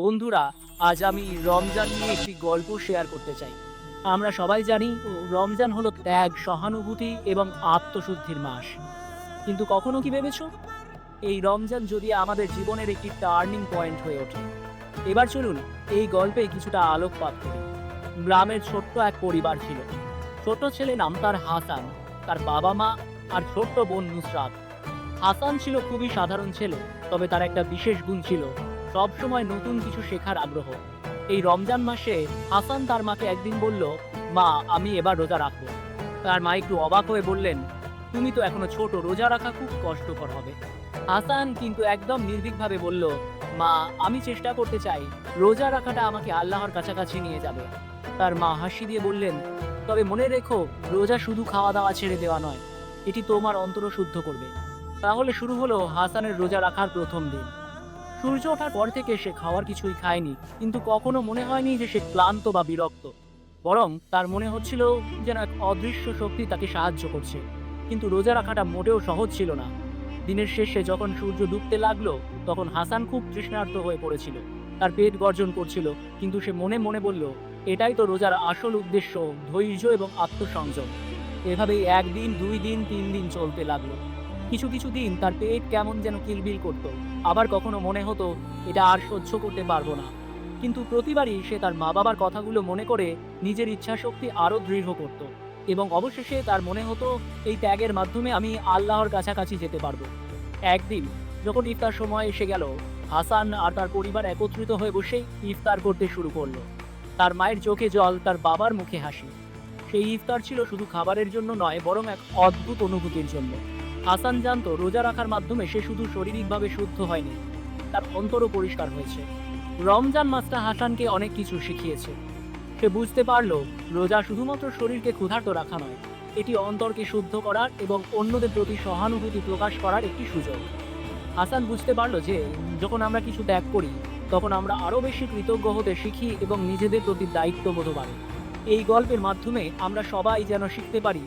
বন্ধুরা, আজ আমি রমজান নিয়ে একটি গল্প শেয়ার করতে চাই। আমরা সবাই জানি, রমজান হলো ত্যাগ, সহানুভূতি এবং আত্মশুদ্ধির মাস। কিন্তু কখনো কি ভেবেছো? এই রমজান যদি আমাদের জীবনের একটি টার্নিং পয়েন্ট হয়ে ওঠে। এবার চলুন এই গল্পে কিছুটা আলোকপাত করি। গ্রামের ছোট্ট এক পরিবার ছিল। ছোট ছেলে নাম তার হাসান, তার বাবা মা আর ছোট্ট বোন নুসরাত। হাসান ছিল খুবই সাধারণ ছেলে, তবে তার একটা বিশেষ গুণ ছিল। সবসময় নতুন কিছু শেখার আগ্রহ। এই রমজান মাসে হাসান তার মাকে একদিন বলল, মা, আমি এবার রোজা রাখব। তার মা একটু অবাক হয়ে বললেন, তুমি তো এখনও ছোট, রোজা রাখা খুব কষ্টকর হবে। হাসান কিন্তু একদম নির্ভীকভাবে বলল, মা, আমি চেষ্টা করতে চাই, রোজা রাখাটা আমাকে আল্লাহর কাছাকাছি নিয়ে যাবে। তার মা হাসি দিয়ে বললেন, তবে মনে রেখো, রোজা শুধু খাওয়া দাওয়া ছেড়ে দেওয়া নয়, এটি তোমার অন্তর শুদ্ধ করবে। তাহলে শুরু হলো হাসানের রোজা রাখার প্রথম দিন। সূর্য ওঠার পর থেকে সে খাওয়ার কিছুই খায়নি, কিন্তু কখনো মনে হয়নি যে সে ক্লান্ত বা বিরক্ত। বরং তার মনে হচ্ছিল যেন এক অদৃশ্য শক্তি তাকে সাহায্য করছে। কিন্তু রোজা রাখাটা মোটেও সহজ ছিল না। দিনের শেষে যখন সূর্য ডুবতে লাগল, তখন হাসান খুব তৃষ্ণার্ত হয়ে পড়েছিল। তার পেট গর্জন করছিল, কিন্তু সে মনে মনে বলল, এটাই তো রোজার আসল উদ্দেশ্য, ধৈর্য এবং আত্মসংযম। এভাবেই একদিন, দুই দিন, তিন দিন চলতে লাগল। কিছু কিছু দিন তার পেট কেমন যেন কিলবিল করত। আবার কখনো মনে হতো, এটা আর সহ্য করতে পারব না। কিন্তু প্রতিবারই সে তার মা বাবার কথাগুলো মনে করে নিজের ইচ্ছাশক্তি আরও দৃঢ় করত এবং অবশেষে তার মনে হতো, এই ত্যাগের মাধ্যমে আমি আল্লাহর কাছাকাছি যেতে পারব। একদিন, যখন ইফতার সময় এসে গেল, হাসান আর তার পরিবার একত্রিত হয়ে বসেই ইফতার করতে শুরু করল। তার মায়ের চোখে জল, তার বাবার মুখে হাসি। সেই ইফতার ছিল শুধু খাবারের জন্য নয়, বরং এক অদ্ভুত অনুভূতির জন্য। হাসান জানতো রোজা রাখার মাধ্যমে সে শুধু শারীরিকভাবে শুদ্ধ হয়নি, তার অন্তরও পরিষ্কার হয়েছে। রমজান মাসটা হাসানকে অনেক কিছু শিখিয়েছে। সে বুঝতে পারল, রোজা শুধুমাত্র শরীরকে ক্ষুধার্ত রাখা নয়, এটি অন্তরকে শুদ্ধ করার এবং অন্যদের প্রতি সহানুভূতি প্রকাশ করার একটি সুযোগ। হাসান বুঝতে পারল যে, যখন আমরা কিছু ত্যাগ করি, তখন আমরা আরও বেশি কৃতজ্ঞ হতে শিখি এবং নিজেদের প্রতি দায়িত্ববোধ বাড়ে। এই গল্পের মাধ্যমে আমরা সবাই যেন শিখতে পারি,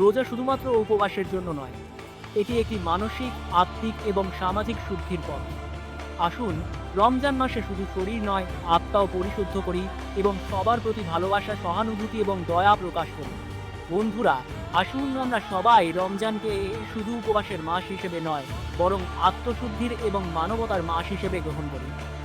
রোজা শুধুমাত্র উপবাসের জন্য নয় এটি একটি মানসিক, আত্মিক এবং সামাজিক শুদ্ধির পথ। আসুন, রমজান মাসে শুধু শরীর নয়, আত্মাও পরিশুদ্ধ করি এবং সবার প্রতি ভালোবাসা, সহানুভূতি এবং দয়া প্রকাশ করি। বন্ধুরা, আসুন আমরা সবাই রমজানকে শুধু উপবাসের মাস হিসেবে নয়, বরং আত্মশুদ্ধির এবং মানবতার মাস হিসেবে গ্রহণ করি।